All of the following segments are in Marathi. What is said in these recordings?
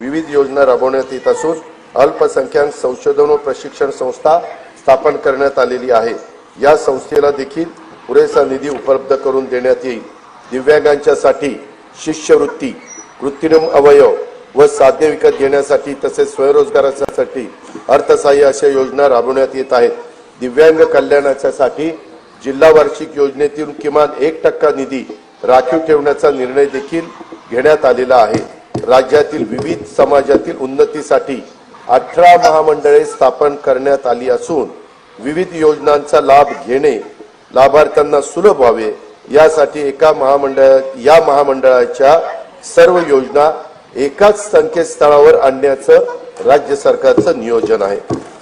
विविध योजना राबवण्यात येत असून अल्पसंख्याक संशोधन व प्रशिक्षण संस्था स्थापन करण्यात आलेली आहे. या संस्थेला देखील पुरेसा निधी उपलब्ध करून देण्यात येईल. दिव्यांगांच्यासाठी शिष्यवृत्ती कृत्रिम अवयव व साध्य विकत घेण्यासाठी तसेच स्वयंरोजगारासाठी अर्थसहाय्य अशा योजना राबवण्यात येत आहेत. दिव्यांग कल्याणाच्यासाठी जिल्हा वार्षिक योजनेतून किमान एक टक्का निधी राखीव ठेवण्याचा निर्णय देखील घेण्यात आलेला आहे. राज्यातील विविध समाजातील उन्नतीसाठी अठरा महामंडळे स्थापन करण्यात आली असून विविध योजनांचा लाभ घेणे लाभार्थ्यांना सुलभ व्हावे यासाठी एका महामंडळ या महामंडळाच्या सर्व योजना एकाच संकेतस्थळावर आणण्याचं राज्य सरकारचं नियोजन आहे.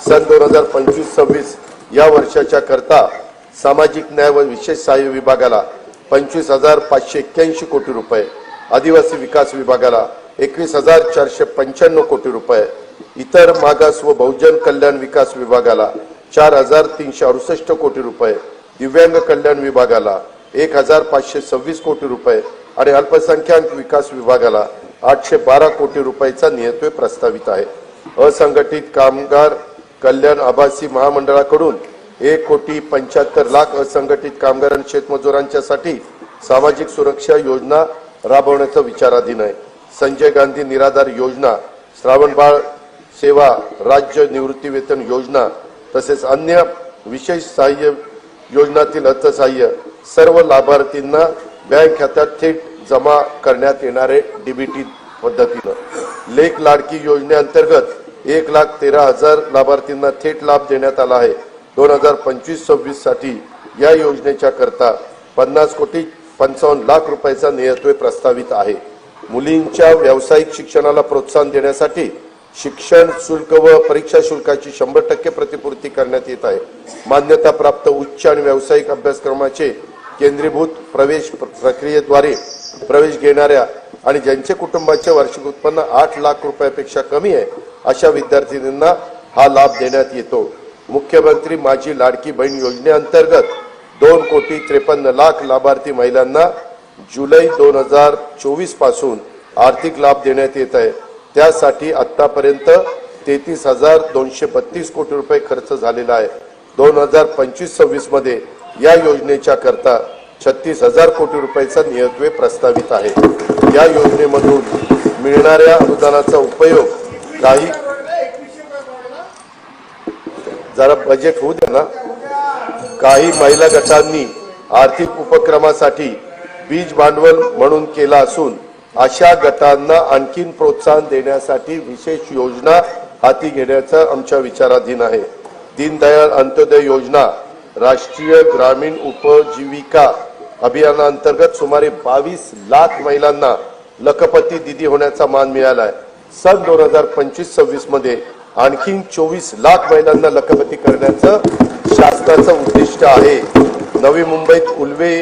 सन दोन हजार पंचवीस सव्वीस या वर्षाच्या करता सामाजिक न्याय व विशेष सहाय्य विभागाला पंचवीस हजार पाचशे एक्क्याऐंशी कोटी रुपये आदिवासी विकास विभागाला एकवीस हजार चारशे पंच्याण्णव कोटी रुपये. इतर मागास व बहुजन कल्याण विकास विभागाला चार हजार तीनशे अडुसष्ट कोटी रुपये. दिव्यांग कल्याण विभागाला एक हजार पाचशे सव्वीस कोटी रुपये आणि अल्पसंख्याक विकास विभागाला आठशे बारा कोटी रुपयाचा नियत्वे प्रस्तावित आहे. असंघटित कामगार कल्याण आभासी महामंडळाकडून एक कोटी पंच्याहत्तर लाख असंघटित कामगार आणि शेतमजुरांच्यासाठी सामाजिक सुरक्षा योजना राबवण्याचा विचाराधीन आहे. संजय गांधी निराधार योजना श्रावणबाळ सेवा राज्य निवृत्ती वेतन योजना तसेच अन्य विशेष सहाय्य योजनातील अर्थसहाय्य सर्व लाभार्थींना बँक खात्यात थेट जमा करण्यात येणारे डीबीटी पद्धतीनं. लेख लाडकी योजनेअंतर्गत एक लाख तेरा हजार लाभार्थींना थेट लाभ देण्यात आला आहे. दोन हजार पंचवीस सव्वीससाठी या योजनेच्या करता पन्नास कोटी पंचावन्न लाख रुपयाचा नियतव्य प्रस्तावित आहे. मुलींच्या व्यावसायिक शिक्षणाला प्रोत्साहन देण्यासाठी शिक्षण शुल्क व परीक्षा शुल्काची शंभर टक्के प्रतिपूर्ती करण्यात येत आहे. मान्यता प्राप्त उच्च आणि व्यावसायिक अभ्यासक्रमाचे केंद्रीभूत प्रवेश प्रक्रियेद्वारे प्रवेश घेणाऱ्या आणि ज्यांचे कुटुंबाचे वार्षिक उत्पन्न आठ लाख रुपयापेक्षा कमी आहे अशा विद्यार्थिनींना हा लाभ देण्यात येतो. मुख्यमंत्री माझी लाडकी बहीण योजनेअंतर्गत दोन कोटी त्रेपन्न लाख लाभार्थी महिलांना जुलै दोन हजार चोवीसपासून आर्थिक लाभ देण्यात येत आहे. त्यासाठी आतापर्यंत तेहतीस हजार दोनशे बत्तीस कोटी रुपये खर्च झालेला आहे. दोन हजार पंचवीस सव्वीसमध्ये या योजनेच्या करता छत्तीस हजार कोटी रुपयाचा नियत्वे प्रस्तावित आहे. या योजनेमधून मिळणाऱ्या अनुदानाचा उपयोग काही जरा बजेट होऊ द्या ना. काही महिला गटांनी आर्थिक उपक्रमासाठी बीज भांडवल म्हणून केला असून अशा गटांना आणखीन प्रोत्साहन देण्यासाठी विशेष योजना हाती घेण्याचा आमच्या विचाराधीन आहे. दीनदयाळ अंत्योदय योजना राष्ट्रीय ग्रामीण उपजीविका अभियानाअंतर्गत सुमारे बावीस लाख महिलांना लखपती दिदी होण्याचा मान मिळाला आहे सन दोन हजार पंचवीस सव्वीसमध्ये आणखीन चोवीस लाख महिलांना लखपती करण्याचं शासनाचं उद्दिष्ट आहे. नवी मुंबईत उल्वे